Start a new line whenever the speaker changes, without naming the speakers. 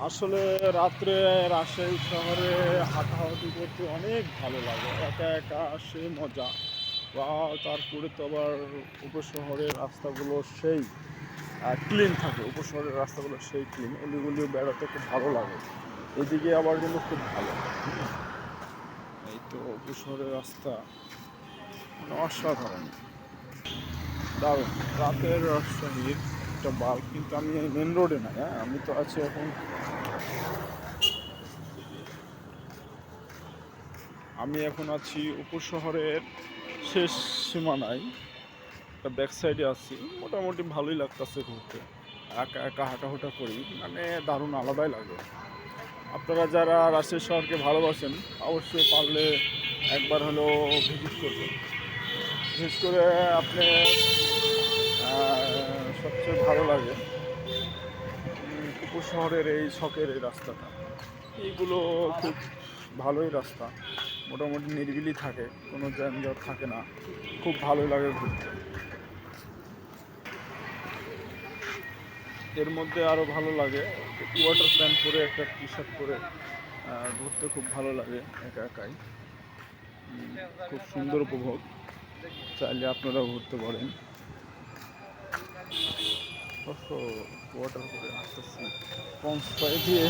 আসলে রাত্রে রাজশাহী শহরে হাঁটাহাঁটি করতে অনেক ভালো লাগে। একা একা সে মজা। বা তারপরে তো আবার উপশহরের রাস্তাগুলো সেই ক্লিন থাকে। উপশহরের রাস্তাগুলো সেই ক্লিন অলিগুলিও বেড়াতে খুব ভালো লাগে। এদিকে আবার কিন্তু খুব ভালো। এই তো উপশহরের রাস্তা অসাধারণ। দারুণ। রাতের রাজশাহীর একটা বাল কিন্তু আমি মেন রোডে না হ্যাঁ? আমি তো আছি এখন আমি এখন আছি উপশহরের শেষ সীমানায়, একটা ব্যাক সাইডে আছি। মোটামুটি ভালোই লাগতেছে ঘুরতে। একা একা হাঁটাহুটা করি মানে দারুণ আলাদাই লাগে। আপনারা যারা রাজশাহী শহরকে ভালোবাসেন, অবশ্যই পারলে একবার হলেও ভিজিট করবেন। বিশেষ করে আপনি সবচেয়ে ভালো লাগে। উম, শহরের এই শখের এই রাস্তাটা। এইগুলো খুব ভালোই রাস্তা। মোটামুটি নিরিবিলি থাকে কোনো যানজট থাকে না। খুব ভালো লাগে ঘুরতে। এর মধ্যে আরও ভালো লাগে ওয়াটার প্যান্ট পরে একটা টি শার্ট পরে ঘুরতে খুব ভালো লাগে একা একাই। খুব সুন্দর উপভোগ। চাইলে আপনারাও ঘুরতে পারেন। ওয়াটার করে আসতেছি। পঞ্চ দিয়ে।